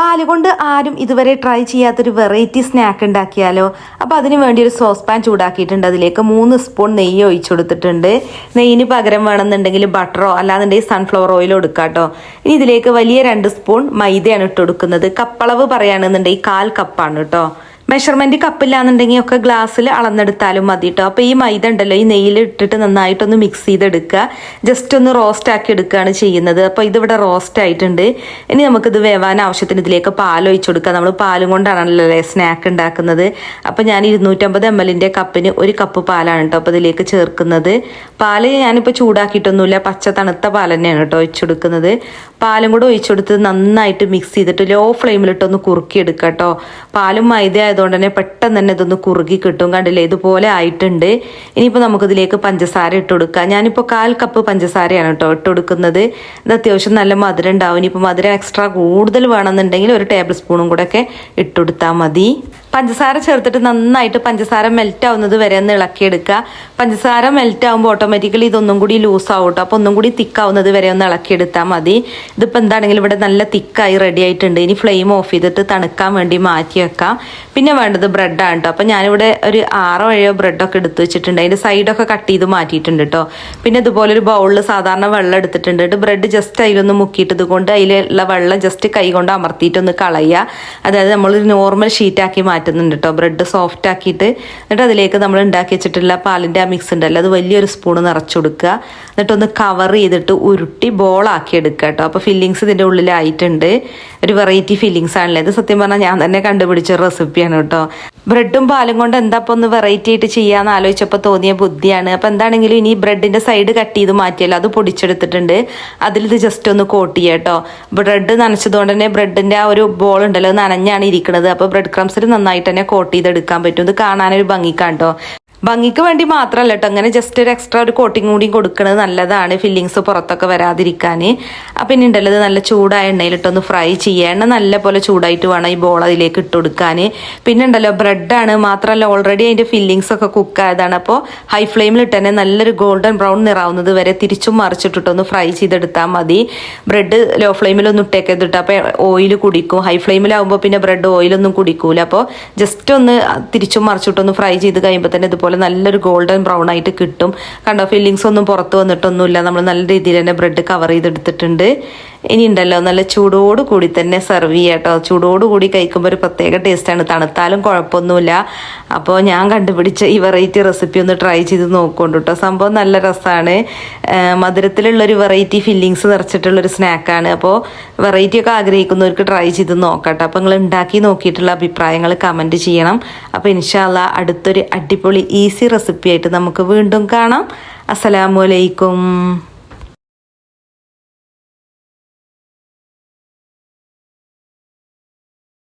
പാൽ കൊണ്ട് ആരും ഇതുവരെ ട്രൈ ചെയ്യാത്തൊരു വെറൈറ്റി സ്നാക്ക് ഉണ്ടാക്കിയാലോ? അപ്പോൾ അതിന് വേണ്ടി ഒരു സോസ് പാൻ ചൂടാക്കിയിട്ടുണ്ട്. അതിലേക്ക് മൂന്ന് സ്പൂൺ നെയ്യ് ഒഴിച്ചു കൊടുത്തിട്ടുണ്ട്. നെയ്യിന് പകരം വേണമെന്നുണ്ടെങ്കിൽ ബട്ടറോ അല്ലാന്നുണ്ടെങ്കിൽ സൺഫ്ലവർ ഓയിലോ എടുക്കാം കേട്ടോ. ഇനി ഇതിലേക്ക് വലിയ രണ്ട് സ്പൂൺ മൈദയാണ് ഇട്ട് കൊടുക്കുന്നത്. കപ്പളവ് പറയുകയാണെന്നുണ്ടെങ്കിൽ കാൽ കപ്പാണ് കേട്ടോ. മെഷർമെന്റ് കപ്പില്ലാന്നുണ്ടെങ്കിൽ ഒക്കെ ഗ്ലാസ്സിൽ അളന്നെടുത്താലും മതി കേട്ടോ അപ്പോൾ ഈ മൈദ ഉണ്ടല്ലോ ഈ നെയ്യിൽ ഇട്ടിട്ട് നന്നായിട്ടൊന്ന് മിക്സ് ചെയ്തെടുക്കുക ജസ്റ്റ് ഒന്ന് റോസ്റ്റ് ആക്കി എടുക്കുകയാണ് ചെയ്യുന്നത്. അപ്പോൾ ഇതിവിടെ റോസ്റ്റ് ആയിട്ടുണ്ട്. ഇനി നമുക്കിത് വേവാൻ ആവശ്യത്തിന് ഇതിലേക്ക് പാൽ ഒഴിച്ചു കൊടുക്കുക നമ്മൾ പാലും കൊണ്ടാണല്ലോ സ്നാക്ക് ഉണ്ടാക്കുന്നത്. അപ്പോൾ ഞാൻ ഇരുന്നൂറ്റമ്പത് എം എല്ലിന്റെ കപ്പിന് ഒരു കപ്പ് പാലാണ് കേട്ടോ അപ്പോൾ ഇതിലേക്ക് ചേർക്കുന്നത്. പാൽ ഞാനിപ്പോൾ ചൂടാക്കിയിട്ടൊന്നുമില്ല. പച്ച തണുത്ത പാൽ തന്നെയാണ് കേട്ടോ ഒഴിച്ചു കൊടുക്കുന്നത്. പാലും കൂടെ ഒഴിച്ചു കൊടുത്ത് നന്നായിട്ട് മിക്സ് ചെയ്തിട്ട് ലോ ഫ്ലെയിമിലിട്ടൊന്ന് കുറുക്കി എടുക്കുക കേട്ടോ പാലും മൈദ ആയതുകൊണ്ട് തന്നെ പെട്ടെന്ന് തന്നെ ഇതൊന്ന് കുറുകി കിട്ടും. കണ്ടില്ലേ? ഇതുപോലെ ആയിട്ടുണ്ട്. ഇനിയിപ്പോൾ നമുക്കിതിലേക്ക് പഞ്ചസാര ഇട്ട് കൊടുക്കാം. ഞാനിപ്പോൾ കാൽ കപ്പ് പഞ്ചസാരയാണ് കേട്ടോ ഇട്ട് കൊടുക്കുന്നത്. ഇത് അത്യാവശ്യം നല്ല മധുരം ഉണ്ടാവും. ഇനിയിപ്പോൾ മധുരം എക്സ്ട്രാ കൂടുതൽ വേണമെന്നുണ്ടെങ്കിൽ ഒരു ടേബിൾ സ്പൂണും കൂടെ ഒക്കെ ഇട്ടുകൊടുത്താൽ മതി. പഞ്ചസാര ചേർത്തിട്ട് നന്നായിട്ട് പഞ്ചസാര മെൽറ്റ് ആവുന്നത് വരെ ഒന്ന് ഇളക്കിയെടുക്കുക. പഞ്ചസാര മെൽറ്റ് ആകുമ്പോൾ ഓട്ടോമാറ്റിക്കലി ഇതൊന്നും കൂടി ലൂസ് ആവും കേട്ടോ അപ്പോൾ ഒന്നും കൂടി തിക്കാവുന്നത് വരെ ഒന്ന് ഇളക്കിയെടുത്താൽ മതി. ഇതിപ്പോൾ എന്താണെങ്കിലും ഇവിടെ നല്ല തിക്കായി റെഡി ആയിട്ടുണ്ട്. ഇനി ഫ്ലെയിം ഓഫ് ചെയ്തിട്ട് തണുക്കാൻ വേണ്ടി മാറ്റി വെക്കാം. പിന്നെ വേണ്ടത് ബ്രെഡാണ് കേട്ടോ അപ്പോൾ ഞാനിവിടെ ഒരു ആറോ ഏഴോ ബ്രെഡൊക്കെ എടുത്തു വെച്ചിട്ടുണ്ട്. അതിന്റെ സൈഡൊക്കെ കട്ട് ചെയ്ത് മാറ്റിയിട്ടുണ്ട് കേട്ടോ പിന്നെ ഇതുപോലെ ഒരു ബൗളിൽ സാധാരണ വെള്ളം എടുത്തിട്ടുണ്ട്. ബ്രെഡ് ജസ്റ്റ് അതിലൊന്ന് മുക്കിയിട്ടത് കൊണ്ട് അതിലുള്ള വെള്ളം ജസ്റ്റ് കൈ കൊണ്ട് അമർത്തിയിട്ടൊന്ന് കളയുക. അതായത് നമ്മളൊരു നോർമൽ ഷീറ്റാക്കി മാറ്റുന്നുണ്ട് കേട്ടോ ബ്രെഡ് സോഫ്റ്റ് ആക്കിയിട്ട് എന്നിട്ട് അതിലേക്ക് നമ്മൾ ഉണ്ടാക്കി വെച്ചിട്ടുള്ള പാലിന്റെ ആ മിക്സ് ഉണ്ടല്ലോ. അത് വലിയൊരു സ്പൂണ് നിറച്ചു കൊടുക്കുക. എന്നിട്ടൊന്ന് കവർ ചെയ്തിട്ട് ഉരുട്ടി ബോളാക്കി എടുക്കുക കേട്ടോ അപ്പോൾ ഫില്ലിങ്സ് ഇതിന്റെ ഉള്ളിലായിട്ടുണ്ട്. ഒരു വെറൈറ്റി ഫില്ലിങ്സ് ആണല്ലേ ഇത് സത്യം പറഞ്ഞാൽ ഞാൻ തന്നെ കണ്ടുപിടിച്ച റെസിപ്പിയാണ് കേട്ടോ ബ്രെഡും പാലും കൊണ്ട് എന്താ ഒന്ന് വെറൈറ്റി ആയിട്ട് ചെയ്യാന്ന് ആലോചിച്ചപ്പോൾ തോന്നിയ ബുദ്ധിയാണ്. അപ്പോൾ എന്താണെങ്കിലും ഇനി ബ്രെഡിന്റെ സൈഡ് കട്ട് ചെയ്ത് മാറ്റിയല്ലോ അത് പൊടിച്ചെടുത്തിട്ടുണ്ട്. അതിലിത് ജസ്റ്റ് ഒന്ന് കോട്ട് കേട്ടോ ബ്രെഡ് നനച്ചതുകൊണ്ട് തന്നെ ബ്രെഡിന്റെ ആ ഒരു ബോൾ ഉണ്ടല്ലോ നനഞ്ഞാണ് ഇരിക്കുന്നത് അപ്പോൾ ബ്രെഡ് ക്രംസിൽ നന്നായിട്ട് തന്നെ കോട്ട് ചെയ്ത് എടുക്കാൻ പറ്റും. ഇത് കാണാനൊരു ഭംഗിക്കാണ്ടോ ഭംഗിക്ക് വേണ്ടി മാത്രമല്ല കേട്ടോ അങ്ങനെ ജസ്റ്റ് ഒരു എക്സ്ട്രാ ഒരു കോട്ടിങ് കൂടി കൊടുക്കുന്നത് നല്ലതാണ്. ഫില്ലിങ്സ് പുറത്തൊക്കെ വരാതിരിക്കാൻ അപ്പം ഇനി ഉണ്ടല്ലത് നല്ല ചൂടായ എണ്ണയിലിട്ടൊന്ന് ഫ്രൈ ചെയ്യുക. എണ്ണ നല്ല പോലെ ചൂടായിട്ട് വേണം ഈ ബോൾ അതിലേക്ക് ഇട്ട് കൊടുക്കാൻ പിന്നെ ഉണ്ടല്ലോ ബ്രെഡാണ് മാത്രമല്ല ഓൾറെഡി അതിന്റെ ഫില്ലിങ്സ് ഒക്കെ കുക്ക് ആയതാണ്. അപ്പോൾ ഹൈ ഫ്ലെയിമിൽ തന്നെ നല്ലൊരു ഗോൾഡൻ ബ്രൗൺ നിറാവുന്നത് വരെ തിരിച്ചും മറിച്ചിട്ടിട്ടൊന്ന് ഫ്രൈ ചെയ്തെടുത്താൽ മതി. ബ്രെഡ് ലോ ഫ്ലെയിമിലൊന്നും ഇട്ടേക്കരുതിട്ട് അപ്പോൾ ഓയിൽ കുടിക്കും. ഹൈ ഫ്ലെയിമിലാവുമ്പോൾ പിന്നെ ബ്രെഡ് ഓയിലൊന്നും കുടിക്കൂല. അപ്പോൾ ജസ്റ്റ് ഒന്ന് തിരിച്ചും മറിച്ചിട്ടൊന്ന് ഫ്രൈ ചെയ്ത് കഴിയുമ്പോൾ തന്നെ ഇതുപോലെ നല്ലൊരു ഗോൾഡൻ ബ്രൗൺ ആയിട്ട് കിട്ടും. കണ്ടോ ഫില്ലിങ്സ് ഒന്നും പുറത്ത് വന്നിട്ടൊന്നുമില്ല. നമ്മൾ നല്ല രീതിയിൽ തന്നെ ബ്രെഡ് കവർ ചെയ്തെടുത്തിട്ടുണ്ട്. ഇനി ഉണ്ടല്ലോ നല്ല ചൂടോട് കൂടി തന്നെ സെർവ് ചെയ്യുക കേട്ടോ ചൂടോട് കൂടി കഴിക്കുമ്പോൾ ഒരു പ്രത്യേക ടേസ്റ്റാണ് തണുത്താലും കുഴപ്പമൊന്നുമില്ല. അപ്പോൾ ഞാൻ കണ്ടുപിടിച്ച ഈ വെറൈറ്റി റെസിപ്പി ഒന്ന് ട്രൈ ചെയ്ത് നോക്കുകൊണ്ട് കേട്ടോ സംഭവം നല്ല രസമാണ്. മധുരത്തിലുള്ളൊരു വെറൈറ്റി ഫില്ലിങ്സ് നിറച്ചിട്ടുള്ളൊരു സ്നാക്കാണ് അപ്പോൾ വെറൈറ്റി ഒക്കെ ആഗ്രഹിക്കുന്നവർക്ക് ട്രൈ ചെയ്ത് നോക്കട്ടെ അപ്പോൾ നിങ്ങൾ ഉണ്ടാക്കി നോക്കിയിട്ടുള്ള അഭിപ്രായങ്ങൾ കമന്റ് ചെയ്യണം. അപ്പോൾ ഇൻഷാല്ല അടുത്തൊരു അടിപൊളി ഈസി റെസിപ്പി ആയിട്ട് നമുക്ക് വീണ്ടും കാണാം. അസ്സലാമു അലൈക്കും.